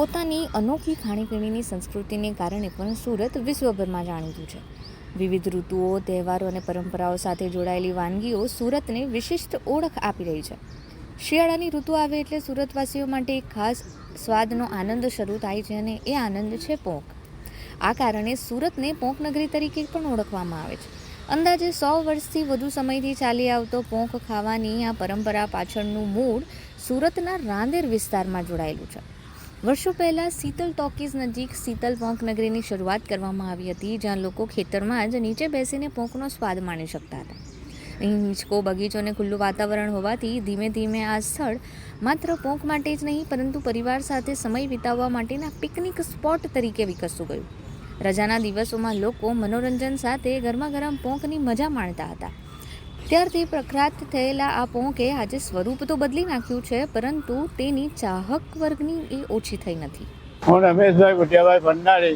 પોતાની અનોખી ખાણીપીણીની સંસ્કૃતિને કારણે પણ સુરત વિશ્વભરમાં જાણીતું છે. વિવિધ ઋતુઓ, તહેવારો અને પરંપરાઓ સાથે જોડાયેલી વાનગીઓ સુરતને વિશિષ્ટ ઓળખ આપી રહી છે. શિયાળાની ઋતુ આવે એટલે સુરતવાસીઓ માટે એક ખાસ સ્વાદનો આનંદ શરૂ થાય છે અને એ આનંદ છે પોંક. આ કારણે સુરતને પોંક નગરી તરીકે પણ ઓળખવામાં આવે છે. અંદાજે સો વર્ષથી વધુ સમયથી ચાલી આવતો પોંખ ખાવાની આ પરંપરા પાછળનું મૂળ સુરતના રાંદેર વિસ્તારમાં જોડાયેલું છે. વર્ષો પહેલાં શીતલ ટોકીઝ નજીક શીતલ પોંક નગરીની શરૂઆત કરવામાં આવી હતી, જ્યાં લોકો ખેતરમાં જ નીચે બેસીને પોંકનો સ્વાદ માણી શકતા હતા. અહીં હિંચકો, બગીચો અને ખુલ્લું વાતાવરણ હોવાથી ધીમે ધીમે આ સ્થળ માત્ર પોંક માટે જ નહીં, પરંતુ પરિવાર સાથે સમય વિતાવવા માટેના પિકનિક સ્પોટ તરીકે વિકસતું ગયું. રજાના દિવસોમાં લોકો મનોરંજન સાથે ગરમા ગરમ પોંકની મજા માણતા હતા. ત્યારથી પ્રખ્યાત થયેલા આ પોંકે આજે સ્વરૂપ તો બદલી નાખ્યું છે, પરંતુ તેની ચાહક વર્ગની એ ઓછી થઈ નથી. હું રમેશભાઈ ભુટિયાભાઈ ભંડારી,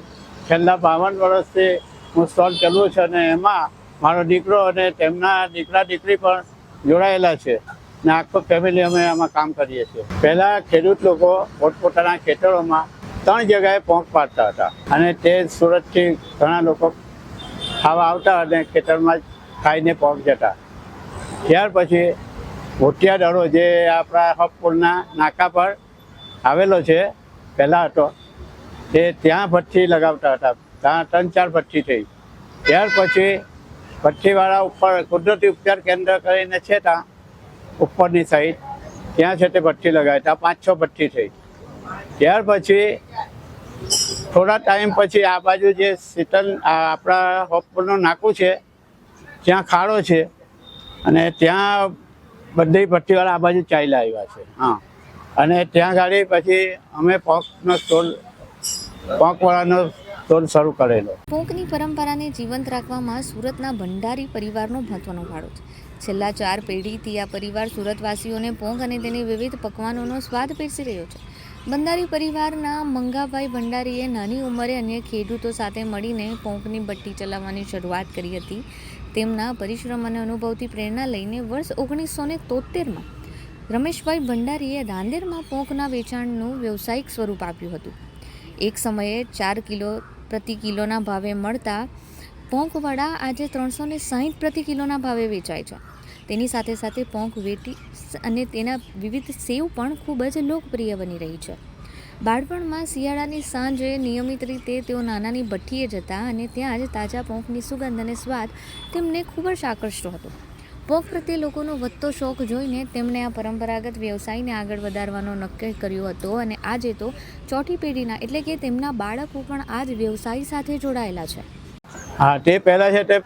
છેલ્લા બાવન વર્ષથી હું સ્ટોલ ચલું છું અને એમાં મારો દીકરો અને તેમના દીકરા દીકરી પણ જોડાયેલા છે ને આખો ફેમિલી અમે આમાં કામ કરીએ છીએ. પહેલાં ખેડૂત લોકો પોતપોતાના ખેતરોમાં ત્રણ જગ્યાએ પોંક પાડતા હતા અને તે સુરતથી ઘણા લોકો ખાવા આવતા અને ખેતરમાં જ ખાઈને પોંક જતા. ત્યાર પછી ભોટિયાદળો જે આપણા હપપુરના નાકા પર આવેલો છે, પહેલાં હતો તે ત્યાં ભઠ્ઠી લગાવતા હતા. ત્યાં ત્રણ ચાર ભઠ્ઠી થઈ. ત્યાર પછી ભઠ્ઠીવાળા ઉપર કુદરતી ઉપચાર કેન્દ્ર કરીને છે ત્યાં, ઉપરની સાઈડ ત્યાં છે તે ભઠ્ઠી લગાવી ત્યાં પાંચ છ ભઠ્ઠી થઈ. ત્યાર પછી થોડા ટાઈમ પછી આ બાજુ જે શીતલ આપણા હોપપુરનું નાકું છે ત્યાં ખાડો છે અને ત્યાં બધી ભઠ્ઠીવાળા આ બાજુ ચાલ્યા આવ્યા છે. હા. અને ત્યાં ગાડી પછી અમે પોંકનો સ્ટોલ પોંકવાળાનો સ્ટોલ શરૂ કરેલો. પોંકની પરંપરાને જીવંત રાખવામાં સુરતના ભંડારી પરિવારનો મહત્વનો ફાળો છે. છેલ્લા ચાર પેઢીથી આ પરિવાર સુરતવાસીઓને પોંક અને તેની વિવિધ પકવાનોનો સ્વાદ પીરસી રહ્યો છે. બંધારી પરિવારના મંગાભાઈ ભંડારીએ નાની ઉંમરે અન્ય ખેડૂતો સાથે મળીને પોંકની ભઠ્ઠી ચલાવવાની શરૂઆત કરી હતી. તેમના પરિશ્રમ અને અનુભવથી પ્રેરણા લઈને વર્ષ ઓગણીસો ને તોતેરમાં રમેશભાઈ ભંડારીએ રાંદેરમાં પોંકના વેચાણનું વ્યવસાયિક સ્વરૂપ આપ્યું હતું. એક સમયે ચાર કિલો પ્રતિ કિલોના ભાવે મળતા પોંકવાડા આજે ત્રણસો ને સાહીઠ પ્રતિ કિલોના ભાવે વેચાય છે. તેની સાથે સાથે પોંક વેટી અને તેના વિવિધ સેવ પણ ખૂબ જ લોકપ્રિય બની રહી છે. બાળપણમાં શિયાળાની સાંજે નિયમિત રીતે તેઓ નાનાની ભઠ્ઠીએ જતા અને ત્યાં જ તાજા પોંકની સુગંધ અને સ્વાદ તેમને ખૂબ જ આકર્ષતો હતો. પોંક પ્રત્યે લોકોનો વધતો શોખ જોઈને તેમણે આ પરંપરાગત વ્યવસાયને આગળ વધારવાનો નક્કી કર્યો હતો અને આજે તો ચોથી પેઢીના એટલે કે તેમના બાળકો પણ આ જ વ્યવસાય સાથે જોડાયેલા છે. હા, તે પહેલાં છે તે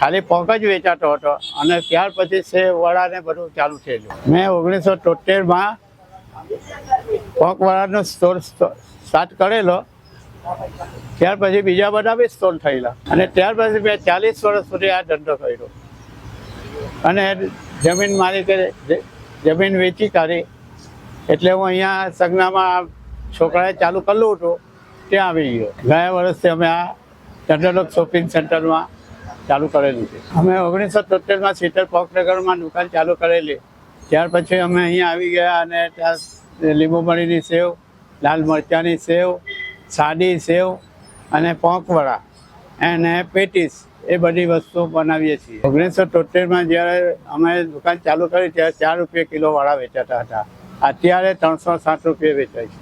ખાલી પોંક જ વેચાતો હતો. અને ત્યાર પછી છે વડાને બધું ચાલુ થયેલું મેં ઓગણીસો તોતેરમાં પોંકવાળાનો સ્ટોર સ્ટાર્ટ કરેલો. ત્યાર પછી બીજા બધા બી સ્ટોર થયેલા. અને ત્યાર પછી મેં ચાલીસ વર્ષ સુધી આ ધંધો કર્યો. અને જમીન માલિકે જમીન વેચી કાઢી. એટલે હું અહીંયા સગનામાં છોકરાએ ચાલુ કરેલું હતું, ત્યાં આવી ગયો. ગયા વર્ષથી અમે આ ચંદ્રલોક શોપિંગ સેન્ટરમાં ચાલુ કરેલું છે. અમે ઓગણીસો તોતેરમાં શીતળ પોકનગરમાં દુકાન ચાલુ કરેલી. ત્યાર પછી અમે અહીંયા આવી ગયા અને ત્યાં લીંબુમરીની સેવ, લાલ મરચાંની સેવ, સાદી સેવ અને પોંકવડા અને પેટીસ એ બધી વસ્તુઓ બનાવીએ છીએ. ઓગણીસો તોતેરમાં જ્યારે અમે દુકાન ચાલુ કરી ત્યારે ચાર રૂપિયા કિલો વાળા વેચાતા હતા. અત્યારે ત્રણસો સાઠ રૂપિયા વેચાય છે.